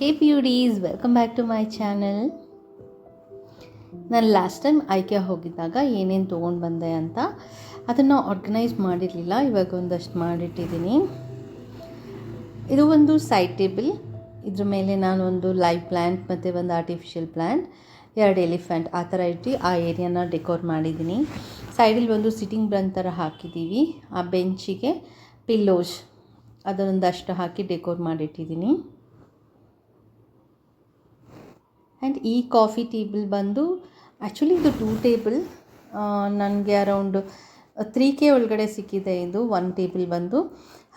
Hey foodies welcome back to my channel ನಾನು last time IKEA ಹೋಗಿದ್ದಾಗ ಏನೇನು ತೊಗೊಂಡು ಬಂದೆ ಅಂತ ಅದನ್ನು ಆರ್ಗನೈಸ್ ಮಾಡಿರಲಿಲ್ಲ. ಇವಾಗ ಒಂದಷ್ಟು ಮಾಡಿಟ್ಟಿದ್ದೀನಿ ಇದು ಒಂದು ಸೈಡ್ ಟೇಬಲ್ ಇದ್ರ ಮೇಲೆ ನಾನು ಒಂದು ಲೈವ್ ಪ್ಲ್ಯಾಂಟ್ ಮತ್ತು ಒಂದು ಆರ್ಟಿಫಿಷಿಯಲ್ ಪ್ಲ್ಯಾಂಟ್ ಎರಡು ಎಲಿಫೆಂಟ್ ಆ ಥರ ಇಟ್ಟು ಆ ಏರಿಯಾನ ಡೆಕೋರ್ ಮಾಡಿದ್ದೀನಿ ಸೈಡಲ್ಲಿ ಒಂದು ಸಿಟ್ಟಿಂಗ್ ಬ್ರನ್ ಥರ ಹಾಕಿದ್ದೀವಿ ಆ ಬೆಂಚಿಗೆ ಪಿಲ್ಲೋಸ್ ಅದೊಂದಷ್ಟು ಹಾಕಿ ಡೆಕೋರ್ ಮಾಡಿಟ್ಟಿದ್ದೀನಿ ಆ್ಯಂಡ್ ಈ ಕಾಫಿ ಟೇಬಲ್ ಬಂದು ಆ್ಯಕ್ಚುಲಿ ಇದು ಟೂ ಟೇಬಲ್ ನನಗೆ ಅರೌಂಡ್ ತ್ರೀ ಕೆ ಒಳಗಡೆ ಸಿಕ್ಕಿದೆ ಇದು ಒನ್ ಟೇಬಲ್ ಬಂದು.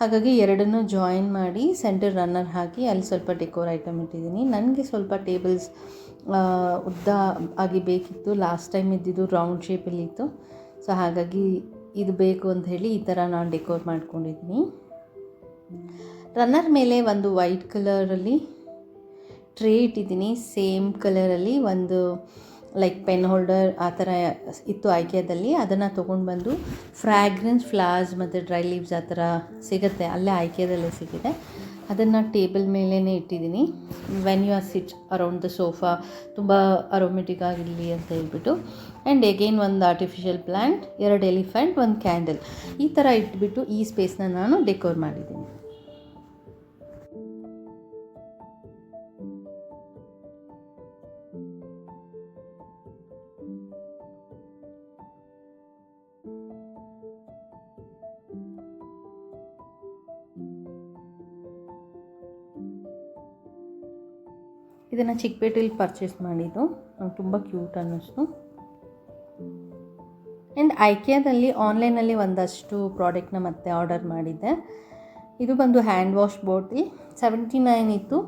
ಹಾಗಾಗಿ ಎರಡನ್ನೂ ಜಾಯಿನ್ ಮಾಡಿ ಸೆಂಟರ್ ರನ್ನರ್ ಹಾಕಿ ಅಲ್ಲಿ ಸ್ವಲ್ಪ ಡೆಕೋರ್ ಐಟಮ್ ಇಟ್ಟಿದ್ದೀನಿ. ನನಗೆ ಸ್ವಲ್ಪ ಟೇಬಲ್ಸ್ ಉದ್ದ ಆಗಿ ಬೇಕಿತ್ತು. ಲಾಸ್ಟ್ ಟೈಮ್ ಇದ್ದಿದ್ದು ರೌಂಡ್ ಶೇಪಲ್ಲಿತ್ತು ಸೊ ಹಾಗಾಗಿ ಇದು ಬೇಕು ಅಂತ ಹೇಳಿ ಈ ಥರ ನಾನು ಡೆಕೋರ್ ಮಾಡ್ಕೊಂಡಿದ್ದೀನಿ. ರನ್ನರ್ ಮೇಲೆ ಒಂದು ವೈಟ್ ಕಲರಲ್ಲಿ ಟ್ರೇ ಇಟ್ಟಿದ್ದೀನಿ, ಸೇಮ್ ಕಲರಲ್ಲಿ ಒಂದು ಲೈಕ್ ಪೆನ್ ಹೋಲ್ಡರ್ ಆ ಥರ ಇತ್ತು ಆಯ್ಕೆಯಲ್ಲಿ ಅದನ್ನು ತೊಗೊಂಡು ಬಂದು ಫ್ರ್ಯಾಗ್ರೆನ್ಸ್ ಫ್ಲವರ್ಸ್ ಮತ್ತು ಡ್ರೈ ಲೀವ್ಸ್ ಆ ಥರ ಸಿಗುತ್ತೆ. ಅಲ್ಲೇ ಆಯ್ಕೆಯದಲ್ಲೇ ಸಿಗಿದೆ. ಅದನ್ನು ಟೇಬಲ್ ಮೇಲೇ ಇಟ್ಟಿದ್ದೀನಿ. When you are sit around the sofa ತುಂಬ ಅರೋಮೆಟಿಕ್ ಆಗಿರಲಿ ಅಂತ ಹೇಳ್ಬಿಟ್ಟು. ಆ್ಯಂಡ್ ಎಗೇನ್ ಒಂದು ಆರ್ಟಿಫಿಷಿಯಲ್ ಪ್ಲ್ಯಾಂಟ್ ಎರಡು ಎಲಿಫೆಂಟ್ ಒಂದು ಕ್ಯಾಂಡಲ್ ಈ ಥರ ಇಟ್ಬಿಟ್ಟು ಈ ಸ್ಪೇಸ್ನ ನಾನು ಡೆಕೋರ್ ಮಾಡಿದ್ದೀನಿ. ಇದನ್ನು ಚಿಕ್ಕಪೇಟೆಯಲ್ಲಿ ಪರ್ಚೇಸ್ ಮಾಡಿದ್ದು. ನಂಗೆ ತುಂಬ ಕ್ಯೂಟ್ ಅನ್ನಿಸ್ತು. ಆ್ಯಂಡ್ ಐಕ್ಯಾದಲ್ಲಿ ಆನ್ಲೈನಲ್ಲಿ ಒಂದಷ್ಟು ಪ್ರಾಡಕ್ಟ್ನ ಮತ್ತೆ ಆರ್ಡರ್ ಮಾಡಿದ್ದೆ. ಇದು ಬಂದು hand wash bottle seventy nine ಇತ್ತು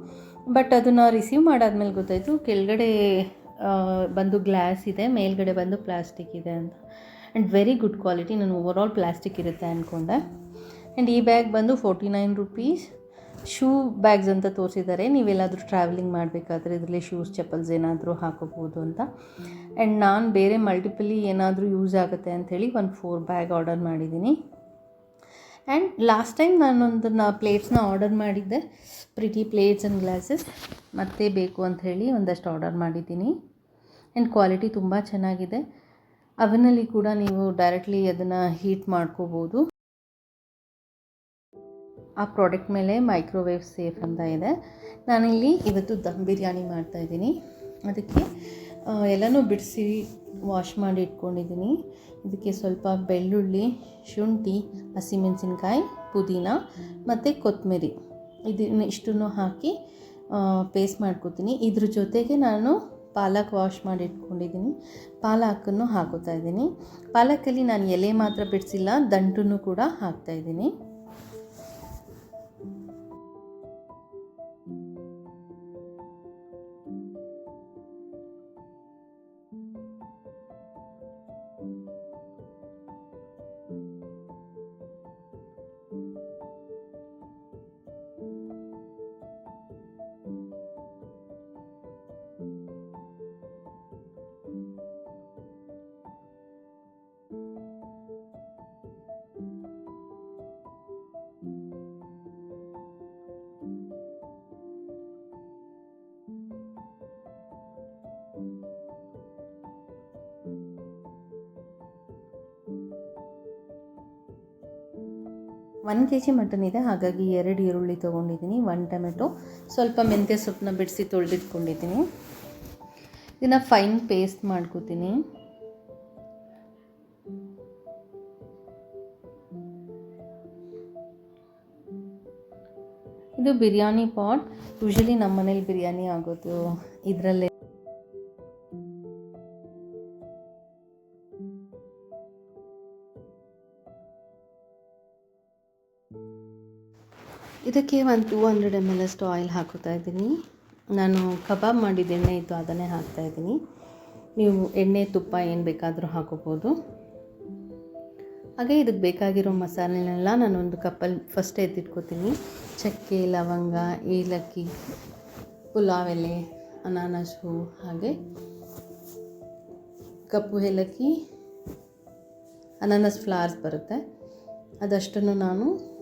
ಬಟ್ ಅದನ್ನು ರಿಸೀವ್ ಮಾಡಾದ್ಮೇಲೆ ಗೊತ್ತಾಯಿತು, ಕೆಳಗಡೆ ಬಂದು ಗ್ಲಾಸ್ ಇದೆ, ಮೇಲ್ಗಡೆ ಬಂದು ಪ್ಲಾಸ್ಟಿಕ್ ಇದೆ ಅಂತ. ಆ್ಯಂಡ್ ವೆರಿ ಗುಡ್ ಕ್ವಾಲಿಟಿ ನಾನು ಓವರ್ ಆಲ್ ಪ್ಲಾಸ್ಟಿಕ್ ಇರುತ್ತೆ ಅಂದ್ಕೊಂಡೆ ಆ್ಯಂಡ್ ಈ ಬ್ಯಾಗ್ ಬಂದು forty nine rupees shoe bags ಅಂತ ತೋರಿಸಿದ್ದಾರೆ. ನೀವೆಲ್ಲಾದರೂ ಟ್ರಾವೆಲಿಂಗ್ ಮಾಡಬೇಕಾದ್ರೆ ಇದರಲ್ಲಿ ಶೂಸ್ ಚಪ್ಪಲ್ಸ್ ಏನಾದರೂ ಹಾಕೋಬೋದು ಅಂತ. ಆ್ಯಂಡ್ ನಾನು ಬೇರೆ ಮಲ್ಟಿಪಲಿ ಏನಾದರೂ ಯೂಸ್ ಆಗುತ್ತೆ ಅಂಥೇಳಿ ಒಂದು ಫೋರ್ ಬ್ಯಾಗ್ ಆರ್ಡರ್ ಮಾಡಿದ್ದೀನಿ. ಆ್ಯಂಡ್ ಲಾಸ್ಟ್ ಟೈಮ್ ನಾನೊಂದನ್ನ ಪ್ಲೇಟ್ಸ್ನ ಆರ್ಡರ್ ಮಾಡಿದ್ದೆ. ಪ್ರಿಟಿ ಪ್ಲೇಟ್ಸ್ ಆ್ಯಂಡ್ ಗ್ಲಾಸಸ್ ಮತ್ತೆ ಬೇಕು ಅಂತ ಹೇಳಿ ಒಂದಷ್ಟು ಆರ್ಡರ್ ಮಾಡಿದ್ದೀನಿ. ಆ್ಯಂಡ್ ಕ್ವಾಲಿಟಿ ತುಂಬ ಚೆನ್ನಾಗಿದೆ. ಅವನಲ್ಲಿ ಕೂಡ ನೀವು ಡೈರೆಕ್ಟ್ಲಿ ಅದನ್ನು ಹೀಟ್ ಮಾಡ್ಕೋಬೋದು ಆ ಪ್ರಾಡಕ್ಟ್ ಮೇಲೆ ಮೈಕ್ರೋವೇವ್ ಸೇಫ್ ಅಂತ ಇದೆ. ನಾನಿಲ್ಲಿ ಇವತ್ತು ದಮ್ ಬಿರಿಯಾನಿ ಮಾಡ್ತಾಯಿದ್ದೀನಿ ಅದಕ್ಕೆ ಎಲ್ಲನೂ ಬಿಡಿಸಿ ವಾಶ್ ಮಾಡಿ ಇಟ್ಕೊಂಡಿದ್ದೀನಿ. ಇದಕ್ಕೆ ಸ್ವಲ್ಪ ಬೆಳ್ಳುಳ್ಳಿ, ಶುಂಠಿ, ಹಸಿಮೆಣಸಿನ್ಕಾಯಿ, ಪುದೀನ ಮತ್ತು ಕೊತ್ತಂಬರಿ ಇದನ್ನು ಇಷ್ಟನ್ನು ಹಾಕಿ ಪೇಸ್ಟ್ ಮಾಡ್ಕೊತೀನಿ. ಇದ್ರ ಜೊತೆಗೆ ನಾನು ಪಾಲಕ್ ವಾಶ್ ಮಾಡಿ ಇಟ್ಕೊಂಡಿದ್ದೀನಿ. ಪಾಲಕನ್ನು ಹಾಕೋತಾ ಇದ್ದೀನಿ. ಪಾಲಕಲ್ಲಿ ನಾನು ಎಲೆ ಮಾತ್ರ ಬಿಡಿಸಿಲ್ಲ ದಂಟನ್ನು ಕೂಡ ಹಾಕ್ತಾಯಿದ್ದೀನಿ ಒನ್ ಕೆ ಜಿ ಮಟನ್ ಇದೆ, ಹಾಗಾಗಿ ಎರಡು ಈರುಳ್ಳಿ ತೊಗೊಂಡಿದ್ದೀನಿ ಒನ್ ಟೊಮೆಟೊ. ಸ್ವಲ್ಪ ಮೆಂತ್ಯ ಸೊಪ್ಪನ್ನ ಬಿಡಿಸಿ ತೊಳೆದಿಟ್ಕೊಂಡಿದ್ದೀನಿ. ಇದನ್ನು ಫೈನ್ ಪೇಸ್ಟ್ ಮಾಡ್ಕೋತೀನಿ. ಇದು ಬಿರಿಯಾನಿ ಪಾಟ್ ಯೂಶಲಿ ನಮ್ಮ ಮನೇಲಿ ಬಿರಿಯಾನಿ ಆಗೋದು ಇದರಲ್ಲೇ ಇದಕ್ಕೆ ಒಂದು ಟೂ ಹಂಡ್ರೆಡ್ ಎಂ ಎಲ್ ಅಷ್ಟು ಆಯಿಲ್ ಹಾಕೋತಾ ಇದ್ದೀನಿ. ನಾನು ಕಬಾಬ್ ಮಾಡಿದ ಎಣ್ಣೆ ಇತ್ತು ಅದನ್ನೇ ಹಾಕ್ತಾ ಇದ್ದೀನಿ. ನೀವು ಎಣ್ಣೆ, ತುಪ್ಪ ಏನು ಬೇಕಾದರೂ ಹಾಕೋಬೋದು. ಹಾಗೆ ಇದಕ್ಕೆ ಬೇಕಾಗಿರೋ ಮಸಾಲೆನೆಲ್ಲ ನಾನು ಒಂದು ಕಪ್ಪಲ್ಲಿ ಫಸ್ಟ್ ಎತ್ತಿಟ್ಕೋತೀನಿ. ಚಕ್ಕೆ, ಲವಂಗ, ಏಲಕ್ಕಿ, ಪುಲಾವ್, ಎಲೆ, ಅನಾನಸು ಹಾಗೆ ಕಪ್ಪು ಏಲಕ್ಕಿ, ಅನಾನಸ್ ಫ್ಲವರ್ಸ್ ಬರುತ್ತೆ. ಅದಷ್ಟನ್ನು ನಾನು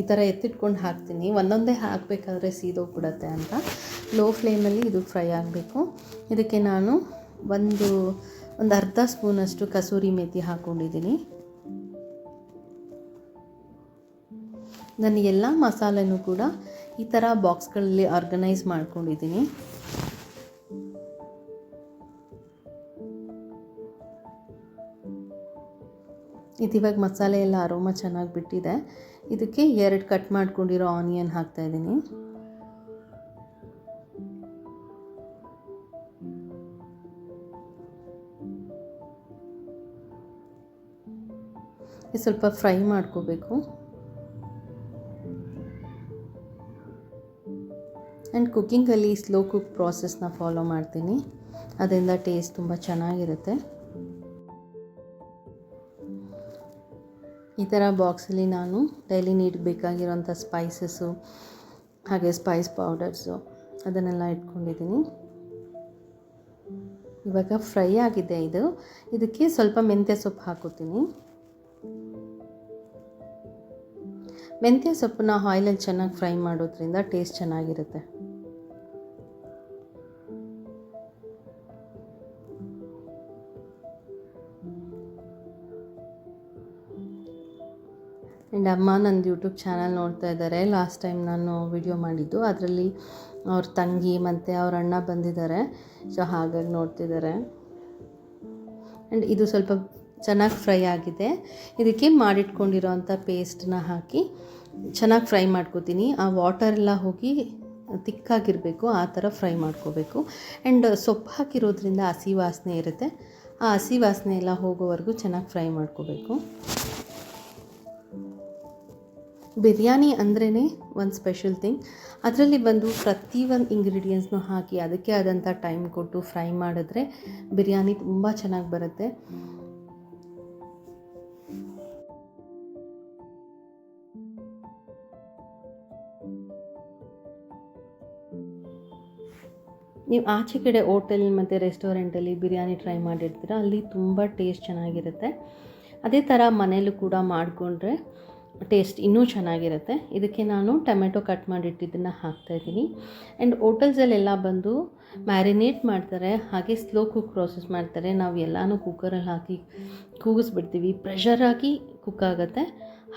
ಈ ಥರ ಎತ್ತಿಟ್ಕೊಂಡು ಹಾಕ್ತೀನಿ. ಒಂದೊಂದೇ ಹಾಕಬೇಕಾದ್ರೆ ಸೀದೋಗ್ಬಿಡತ್ತೆ ಅಂತ. ಲೋ ಫ್ಲೇಮಲ್ಲಿ ಇದು ಫ್ರೈ ಆಗಬೇಕು. ಇದಕ್ಕೆ ನಾನು ಒಂದು ಒಂದು ಅರ್ಧ ಸ್ಪೂನಷ್ಟು ಕಸೂರಿ ಮೇಥಿ ಹಾಕ್ಕೊಂಡಿದ್ದೀನಿ ನಾನು ಎಲ್ಲ ಮಸಾಲೆನೂ ಕೂಡ ಈ ಥರ ಬಾಕ್ಸ್ಗಳಲ್ಲಿ ಆರ್ಗನೈಸ್ ಮಾಡ್ಕೊಂಡಿದ್ದೀನಿ. ಇದು ಮಸಾಲೆ ಎಲ್ಲ ಅರೋಮ ಚೆನ್ನಾಗಿ ಬಿಟ್ಟಿದೆ. ಇದಕ್ಕೆ ಎರಡು ಕಟ್ ಮಾಡ್ಕೊಂಡಿರೋ ಆನಿಯನ್ ಹಾಕ್ತಾಯಿದ್ದೀನಿ ಸ್ವಲ್ಪ ಫ್ರೈ ಮಾಡ್ಕೋಬೇಕು. ಆ್ಯಂಡ್ ಕುಕ್ಕಿಂಗಲ್ಲಿ ಸ್ಲೋ ಕುಕ್ ಪ್ರಾಸೆಸ್ನ ಫಾಲೋ ಮಾಡ್ತೀನಿ. ಅದರಿಂದ ಟೇಸ್ಟ್ ತುಂಬ ಚೆನ್ನಾಗಿರುತ್ತೆ. ಈ ಥರ ಬಾಕ್ಸಲ್ಲಿ ನಾನು ಡೈಲಿ ನೀಡ್ ಬೇಕಾಗಿರೋಂಥ ಸ್ಪೈಸಸ್ಸು, ಹಾಗೆ ಸ್ಪೈಸ್ ಪೌಡರ್ಸು ಅದನ್ನೆಲ್ಲ ಇಟ್ಕೊಂಡಿದ್ದೀನಿ. ಇವಾಗ ಫ್ರೈ ಆಗಿದೆ ಇದು. ಇದಕ್ಕೆ ಸ್ವಲ್ಪ ಮೆಂತ್ಯ ಸೊಪ್ಪು ಹಾಕೋತೀನಿ ಮೆಂತ್ಯ ಸೊಪ್ಪನ್ನ ಆಯಿಲಲ್ಲಿ ಚೆನ್ನಾಗಿ ಫ್ರೈ ಮಾಡೋದ್ರಿಂದ ಟೇಸ್ಟ್ ಚೆನ್ನಾಗಿರುತ್ತೆ. ಆ್ಯಂಡ್ ಅಮ್ಮ ನಂದು ಯೂಟ್ಯೂಬ್ ಚಾನಲ್ ನೋಡ್ತಾ ಇದ್ದಾರೆ. ಲಾಸ್ಟ್ ಟೈಮ್ ನಾನು ವಿಡಿಯೋ ಮಾಡಿದ್ದು. ಅದರಲ್ಲಿ ಅವ್ರ ತಂಗಿ ಮತ್ತು ಅವ್ರ ಅಣ್ಣ ಬಂದಿದ್ದಾರೆ. ಸೊ ಹಾಗಾಗಿ ನೋಡ್ತಿದ್ದಾರೆ. ಆ್ಯಂಡ್ ಇದು ಸ್ವಲ್ಪ ಚೆನ್ನಾಗಿ ಫ್ರೈ ಆಗಿದೆ. ಇದಕ್ಕೆ ಮಾಡಿಟ್ಕೊಂಡಿರೋಂಥ ಪೇಸ್ಟನ್ನ ಹಾಕಿ ಚೆನ್ನಾಗಿ ಫ್ರೈ ಮಾಡ್ಕೋತೀನಿ. ಆ ವಾಟರ್ ಎಲ್ಲ ಹೋಗಿ ತಿಕ್ಕಾಗಿರಬೇಕು. ಆ ಥರ ಫ್ರೈ ಮಾಡ್ಕೋಬೇಕು. ಆ್ಯಂಡ್ ಸೊಪ್ಪು ಹಾಕಿರೋದ್ರಿಂದ ಹಸಿ ವಾಸನೆ ಇರುತ್ತೆ. ಆ ಹಸಿ ವಾಸನೆ ಎಲ್ಲ ಹೋಗೋವರೆಗೂ ಚೆನ್ನಾಗಿ ಫ್ರೈ ಮಾಡ್ಕೋಬೇಕು. ಬಿರಿಯಾನಿ ಅಂದ್ರೇ ಒಂದು ಸ್ಪೆಷಲ್ ಥಿಂಗ್ ಅದರಲ್ಲಿ ಬಂದು ಪ್ರತಿಯೊಂದು ಇಂಗ್ರೀಡಿಯೆಂಟ್ಸ್ನು ಹಾಕಿ ಅದಕ್ಕೆ ಆದಂಥ ಟೈಮ್ ಕೊಟ್ಟು ಫ್ರೈ ಮಾಡಿದ್ರೆ ಬಿರಿಯಾನಿ ತುಂಬ ಚೆನ್ನಾಗಿ ಬರುತ್ತೆ. ನೀವು ಆಚೆ ಕಡೆ ಹೋಟೆಲ್ ಮತ್ತು ರೆಸ್ಟೋರೆಂಟಲ್ಲಿ ಬಿರಿಯಾನಿ ಟ್ರೈ ಮಾಡಿರ್ತೀರ, ಅಲ್ಲಿ ತುಂಬ ಟೇಸ್ಟ್ ಚೆನ್ನಾಗಿರುತ್ತೆ. ಅದೇ ಥರ ಮನೇಲೂ ಕೂಡ ಮಾಡಿಕೊಂಡ್ರೆ ಟೇಸ್ಟ್ ಇನ್ನೂ ಚೆನ್ನಾಗಿರುತ್ತೆ. ಇದಕ್ಕೆ ನಾನು ಟೊಮೆಟೊ ಕಟ್ ಮಾಡಿಟ್ಟಿದ್ದನ್ನು ಹಾಕ್ತಾಯಿದ್ದೀನಿ. ಆ್ಯಂಡ್ ಹೋಟೆಲ್ಸಲ್ಲೆಲ್ಲ ಬಂದು ಮ್ಯಾರಿನೇಟ್ ಮಾಡ್ತಾರೆ, ಹಾಗೆ ಸ್ಲೋ ಕುಕ್ ಪ್ರೋಸೆಸ್ ಮಾಡ್ತಾರೆ. ನಾವು ಎಲ್ಲನೂ ಕುಕ್ಕರಲ್ಲಿ ಹಾಕಿ ಕೂಗಿಸ್ಬಿಡ್ತೀವಿ. ಪ್ರೆಷರ್ ಹಾಕಿ ಕುಕ್ ಆಗುತ್ತೆ.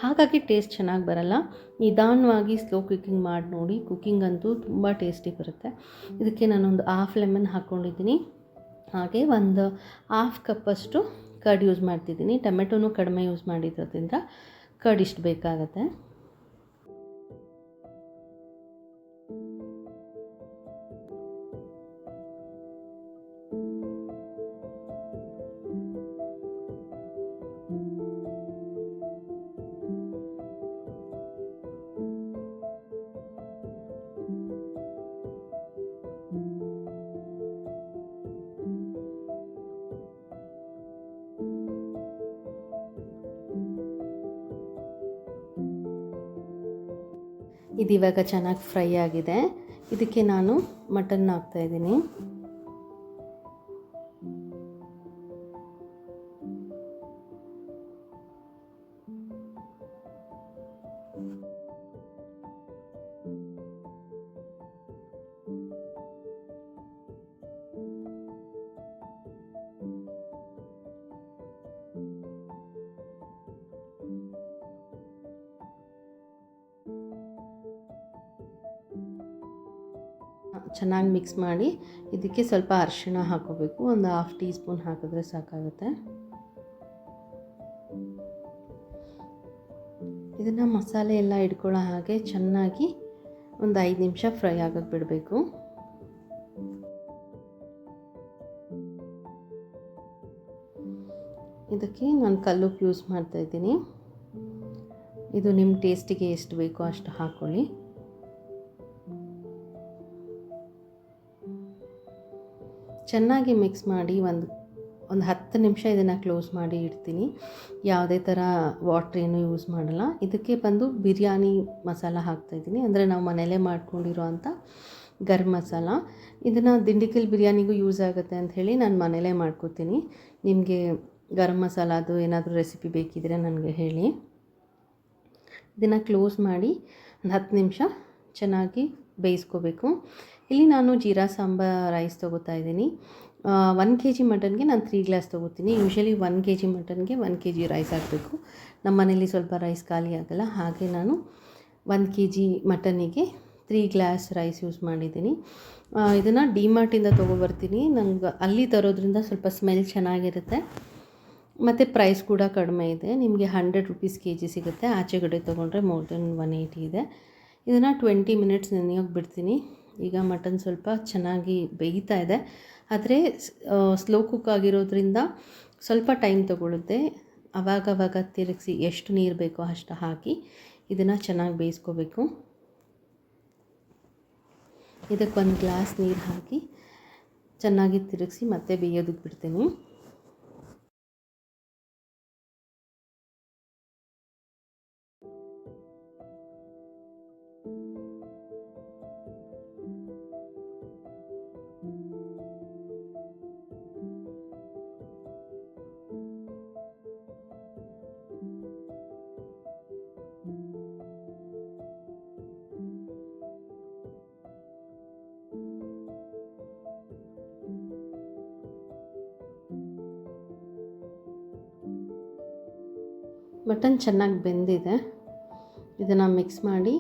ಹಾಗಾಗಿ ಟೇಸ್ಟ್ ಚೆನ್ನಾಗಿ ಬರಲ್ಲ. ನಿಧಾನವಾಗಿ ಸ್ಲೋ ಕುಕ್ಕಿಂಗ್ ಮಾಡಿ ನೋಡಿ. ಕುಕ್ಕಿಂಗ್ ಅಂತೂ ತುಂಬ ಟೇಸ್ಟಿ ಬರುತ್ತೆ. ಇದಕ್ಕೆ ನಾನೊಂದು ಹಾಫ್ ಲೆಮನ್ ಹಾಕ್ಕೊಂಡಿದ್ದೀನಿ ಹಾಗೆ ಒಂದು ಹಾಫ್ ಕಪ್ಪಷ್ಟು ಕರ್ಡ್ ಯೂಸ್ ಮಾಡ್ತಿದ್ದೀನಿ. ಟೊಮೆಟೊನೂ ಕಡಿಮೆ ಯೂಸ್ ಮಾಡಿರೋದ್ರಿಂದ ಕರ್ಡ್ ಇಷ್ಟು ಬೇಕಾಗತ್ತೆ. ಇದು ಇವಾಗ ಚೆನ್ನಾಗಿ ಫ್ರೈ ಆಗಿದೆ. ಇದಕ್ಕೆ ನಾನು ಮಟನ್ ಹಾಕ್ತಾಯಿದ್ದೀನಿ ಚೆನ್ನಾಗಿ ಮಿಕ್ಸ್ ಮಾಡಿ ಇದಕ್ಕೆ ಸ್ವಲ್ಪ ಅರಿಶಿಣ ಹಾಕೋಬೇಕು. ಒಂದು ಹಾಫ್ ಟೀ ಸ್ಪೂನ್ ಹಾಕಿದ್ರೆ ಸಾಕಾಗುತ್ತೆ. ಇದನ್ನು ಮಸಾಲೆ ಎಲ್ಲ ಇಟ್ಕೊಳ್ಳೋ ಹಾಗೆ ಚೆನ್ನಾಗಿ ಒಂದು ಐದು ನಿಮಿಷ ಫ್ರೈ ಆಗೋಕ್ಕೆ ಬಿಡಬೇಕು. ಇದಕ್ಕೆ ನಾನು ಕಲ್ಲುಪ್ಪು ಯೂಸ್ ಮಾಡ್ತಾಯಿದ್ದೀನಿ ಇದು ನಿಮ್ಮ ಟೇಸ್ಟಿಗೆ ಎಷ್ಟು ಬೇಕೋ ಅಷ್ಟು ಹಾಕ್ಕೊಳ್ಳಿ ಚೆನ್ನಾಗಿ ಮಿಕ್ಸ್ ಮಾಡಿ ಒಂದು ಒಂದು ಹತ್ತು ನಿಮಿಷ ಇದನ್ನು ಕ್ಲೋಸ್ ಮಾಡಿ ಇಡ್ತೀನಿ. ಯಾವುದೇ ಥರ ವಾಟ್ರ್ ಏನು ಯೂಸ್ ಮಾಡಲ್ಲ. ಇದಕ್ಕೆ ಬಂದು ಬಿರಿಯಾನಿ ಮಸಾಲ ಹಾಕ್ತಾಯಿದ್ದೀನಿ ಅಂದರೆ ನಾವು ಮನೆಯಲ್ಲೇ ಮಾಡ್ಕೊಂಡಿರೋ ಅಂಥ ಗರಂ ಮಸಾಲ. ಇದನ್ನು ದಿಂಡಿಕಲ್ ಬಿರಿಯಾನಿಗೂ ಯೂಸ್ ಆಗುತ್ತೆ ಅಂತ ಹೇಳಿ ನಾನು ಮನೇಲೇ ಮಾಡ್ಕೋತೀನಿ. ನಿಮಗೆ ಗರಂ ಮಸಾಲ ಅದು ಏನಾದರೂ ರೆಸಿಪಿ ಬೇಕಿದ್ರೆ ನನಗೆ ಹೇಳಿ. ಇದನ್ನು ಕ್ಲೋಸ್ ಮಾಡಿ ಒಂದು ಹತ್ತು ನಿಮಿಷ ಚೆನ್ನಾಗಿ ಬೇಯಿಸ್ಕೋಬೇಕು. ಇಲ್ಲಿ ನಾನು ಜೀರಾ ಸಾಂಬಾರ್ ರೈಸ್ ತೊಗೋತಾ ಇದ್ದೀನಿ. ಒನ್ ಕೆ ಜಿ ಮಟನ್ಗೆ ನಾನು ತ್ರೀ ಗ್ಲಾಸ್ ತೊಗೋತೀನಿ. ಯೂಶಲಿ ಒನ್ ಕೆ ಜಿ ಮಟನ್ಗೆ ಒನ್ ಕೆ ಜಿ ರೈಸ್ ಹಾಕಬೇಕು. ನಮ್ಮ ಮನೇಲಿ ಸ್ವಲ್ಪ ರೈಸ್ ಖಾಲಿ ಆಗಲ್ಲ. ಹಾಗೆ ನಾನು ಒನ್ ಕೆ ಜಿ ಮಟನಿಗೆ ತ್ರೀ ಗ್ಲಾಸ್ ರೈಸ್ ಯೂಸ್ ಮಾಡಿದ್ದೀನಿ. ಇದನ್ನು ಡಿಮಾರ್ಟಿಂದ ತೊಗೊಬರ್ತೀನಿ. ನಂಗೆ ಅಲ್ಲಿ ತರೋದ್ರಿಂದ ಸ್ವಲ್ಪ ಸ್ಮೆಲ್ ಚೆನ್ನಾಗಿರುತ್ತೆ. ಮತ್ತು ಪ್ರೈಸ್ ಕೂಡ ಕಡಿಮೆ ಇದೆ. ನಿಮಗೆ ಹಂಡ್ರೆಡ್ ರುಪೀಸ್ ಕೆ ಜಿ ಸಿಗುತ್ತೆ. ಆಚೆಗಡೆ ತೊಗೊಂಡ್ರೆ ಮೋರ್ ದೆನ್ ಒನ್ ಏಯ್ಟಿ ಇದೆ. ಇದನ್ನು ಟ್ವೆಂಟಿ ಮಿನಿಟ್ಸ್ ನೆನೆಯೋಗಿ ಬಿಡ್ತೀನಿ. ಈಗ ಮಟನ್ ಸ್ವಲ್ಪ ಚೆನ್ನಾಗಿ ಬೇಯ್ತಾ ಇದೆ. ಆದರೆ ಸ್ಲೋ ಕುಕ್ ಆಗಿರೋದ್ರಿಂದ ಸ್ವಲ್ಪ ಟೈಮ್ ತೊಗೊಳುತ್ತೆ. ಅವಾಗವಾಗ ತಿರುಗಿಸಿ ಎಷ್ಟು ನೀರು ಬೇಕೋ ಅಷ್ಟು ಹಾಕಿ ಇದನ್ನು ಚೆನ್ನಾಗಿ ಬೇಯಿಸ್ಕೋಬೇಕು. ಇದಕ್ಕೆ ಒಂದು ಗ್ಲಾಸ್ ನೀರು ಹಾಕಿ ಚೆನ್ನಾಗಿ ತಿರುಗಿಸಿ ಮತ್ತೆ ಬೇಯೋದಕ್ಕೆ ಬಿಡ್ತೀನಿ. ಮಟನ್ ಚೆನ್ನಾಗಿ ಬೆಂದಿದೆ. ಇದನ್ನು ಮಿಕ್ಸ್ ಮಾಡಿ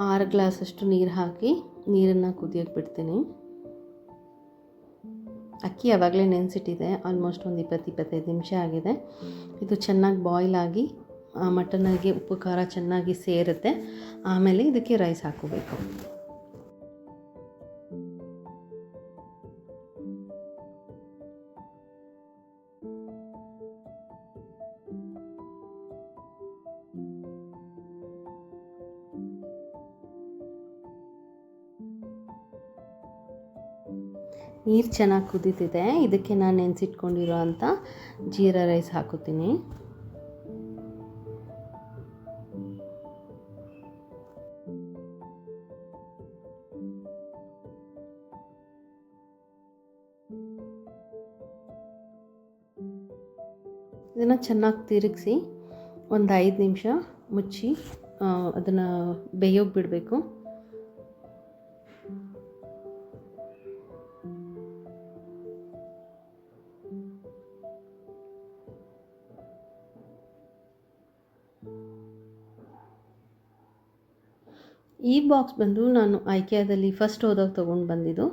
ಆರು ಗ್ಲಾಸಷ್ಟು ನೀರು ಹಾಕಿ ನೀರನ್ನು ಕುದಿಯೋಕೆ ಬಿಡ್ತೀನಿ. ಅಕ್ಕಿ ಆವಾಗಲೇ ನೆನೆಸಿಟ್ಟಿದೆ ಆಲ್ಮೋಸ್ಟ್ ಒಂದು ಇಪ್ಪತ್ತು, ಇಪ್ಪತ್ತೈದು ನಿಮಿಷ ಆಗಿದೆ. ಇದು ಚೆನ್ನಾಗಿ ಬಾಯ್ಲ್ ಆಗಿ ಮಟನ್ಗೆ ಉಪ್ಪು, ಖಾರ ಚೆನ್ನಾಗಿ ಸೇರುತ್ತೆ. ಆಮೇಲೆ ಇದಕ್ಕೆ ರೈಸ್ ಹಾಕೋಬೇಕು ನೀರು ಚೆನ್ನಾಗಿ ಕುದೀತಿದೆ. ಇದಕ್ಕೆ ನಾನು ನೆನೆಸಿಟ್ಕೊಂಡಿರೋ ಅಂಥ ಜೀರಾ ರೈಸ್ ಹಾಕೋತೀನಿ ಇದನ್ನು ಚೆನ್ನಾಗಿ ತಿರುಗಿಸಿ ಒಂದು ಐದು ನಿಮಿಷ ಮುಚ್ಚಿ ಅದನ್ನು ಬೇಯೋಗಿ ಬಿಡಬೇಕು. ಬಾಕ್ಸ್ ಬಂದು ನಾನು ಐಕ್ಯಾದಲ್ಲಿ ಫಸ್ಟ್ ಹೋದಾಗ ತೊಗೊಂಡು ಬಂದಿದ್ದು.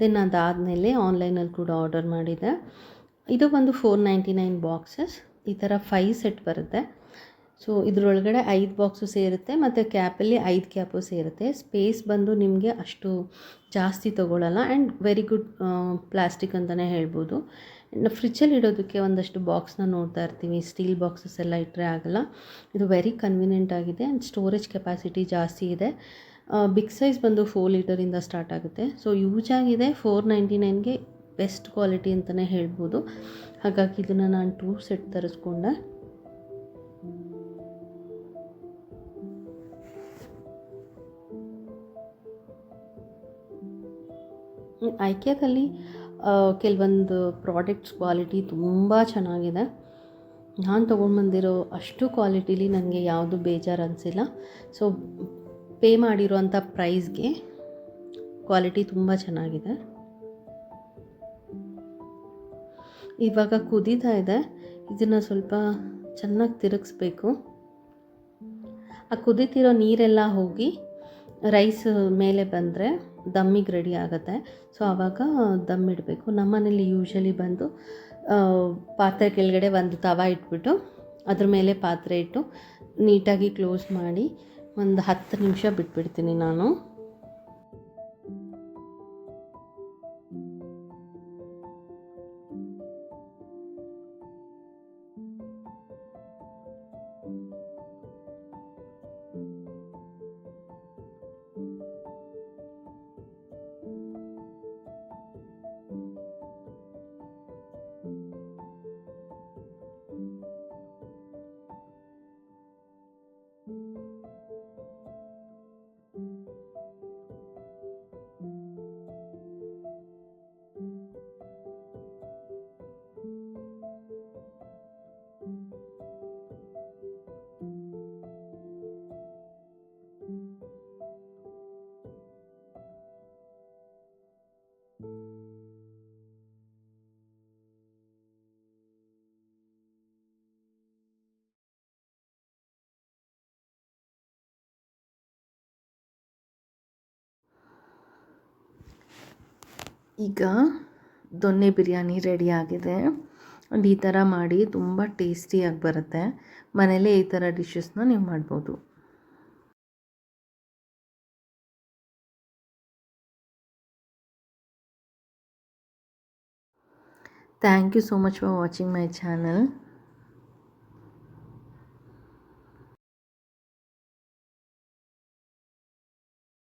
ದೆನ್ ಅದಾದಮೇಲೆ ಆನ್ಲೈನಲ್ಲಿ ಕೂಡ ಆರ್ಡರ್ ಮಾಡಿದೆ. ಇದು ಬಂದು ಫೋರ್ ನೈಂಟಿ ನೈನ್ ಬಾಕ್ಸಸ್ ಈ ಥರ ಫೈವ್ ಸೆಟ್ ಬರುತ್ತೆ. ಸೊ ಇದರೊಳಗಡೆ ಐದು ಬಾಕ್ಸು ಸೇರುತ್ತೆ ಮತ್ತು ಕ್ಯಾಪಲ್ಲಿ ಐದು ಕ್ಯಾಪು ಸೇರುತ್ತೆ. ಸ್ಪೇಸ್ ಬಂದು ನಿಮಗೆ ಅಷ್ಟು ಜಾಸ್ತಿ ತೊಗೊಳ್ಳಲ್ಲ ಆ್ಯಂಡ್ ವೆರಿ ಗುಡ್ ಪ್ಲಾಸ್ಟಿಕ್ ಅಂತಲೇ ಹೇಳ್ಬೋದು. ಫ್ರಿಜ್ಜಲ್ಲಿ ಇಡೋದಕ್ಕೆ ಒಂದಷ್ಟು ಬಾಕ್ಸ್ನ ನೋಡ್ತಾ ಇರ್ತೀವಿ. ಸ್ಟೀಲ್ ಬಾಕ್ಸಸ್ ಎಲ್ಲ ಇಟ್ಟರೆ ಆಗಲ್ಲ. ಇದು ವೆರಿ ಕನ್ವಿನಿಯೆಂಟ್ ಆಗಿದೆ ಆ್ಯಂಡ್ ಸ್ಟೋರೇಜ್ ಕೆಪಾಸಿಟಿ ಜಾಸ್ತಿ ಇದೆ. ಬಿಗ್ ಸೈಜ್ ಬಂದು ಫೋರ್ ಲೀಟರಿಂದ ಸ್ಟಾರ್ಟ್ ಆಗುತ್ತೆ. ಸೊ ಯೂಸ್ ಆಗಿದೆ. ಫೋರ್ ನೈಂಟಿ ನೈನ್ಗೆ ಬೆಸ್ಟ್ ಕ್ವಾಲಿಟಿ ಅಂತಲೇ ಹೇಳ್ಬೋದು. ಹಾಗಾಗಿ ಇದನ್ನು ನಾನು ಟೂ ಸೆಟ್ ತರಿಸ್ಕೊಂಡೆ. ಐಕ್ಯದಲ್ಲಿ ಕೆಲವೊಂದು ಪ್ರಾಡಕ್ಟ್ಸ್ ಕ್ವಾಲಿಟಿ ತುಂಬ ಚೆನ್ನಾಗಿದೆ. ನಾನು ತೊಗೊಂಡ್ಬಂದಿರೋ ಅಷ್ಟು ಕ್ವಾಲಿಟಿಲಿ ನನಗೆ ಯಾವುದು ಬೇಜಾರು ಅನಿಸಿಲ್ಲ. ಸೊ ಪೇ ಮಾಡಿರುವಂಥ ಪ್ರೈಸ್ಗೆ ಕ್ವಾಲಿಟಿ ತುಂಬ ಚೆನ್ನಾಗಿದೆ. ಇವಾಗ ಕುದೀತಾ ಇದೆ. ಇದನ್ನು ಸ್ವಲ್ಪ ಚೆನ್ನಾಗಿ ತಿರುಗಿಸ್ಬೇಕು. ಆ ಕುದೀತಿರೋ ನೀರೆಲ್ಲ ಹೋಗಿ ರೈಸ್ ಮೇಲೆ ಬಂದರೆ ದಮ್ಮಿಗೆ ರೆಡಿ ಆಗುತ್ತೆ. ಸೊ ಆವಾಗ ದಮ್ ಇಡಬೇಕು. ನಮ್ಮನೇಲಿ ಯೂಶ್ವಲಿ ಬಂದು ಪಾತ್ರೆ ಕೆಳಗಡೆ ಒಂದು ತವ ಇಟ್ಬಿಟ್ಟು ಅದ್ರ ಮೇಲೆ ಪಾತ್ರೆ ಇಟ್ಟು ನೀಟಾಗಿ ಕ್ಲೋಸ್ ಮಾಡಿ ಒಂದು ಹತ್ತು ನಿಮಿಷ ಬಿಟ್ಬಿಡ್ತೀನಿ ನಾನು. ಈಗ ದೊನ್ನೆ ಬಿರಿಯಾನಿ ರೆಡಿ ಆಗಿದೆ. ಒಂದು ಈ ಥರ ಮಾಡಿ ತುಂಬ ಟೇಸ್ಟಿಯಾಗಿ ಬರುತ್ತೆ. ಮನೇಲೇ ಈ ಥರ ಡಿಶಸ್ನ ನೀವು ಮಾಡ್ಬೋದು. Thank you so much for watching my channel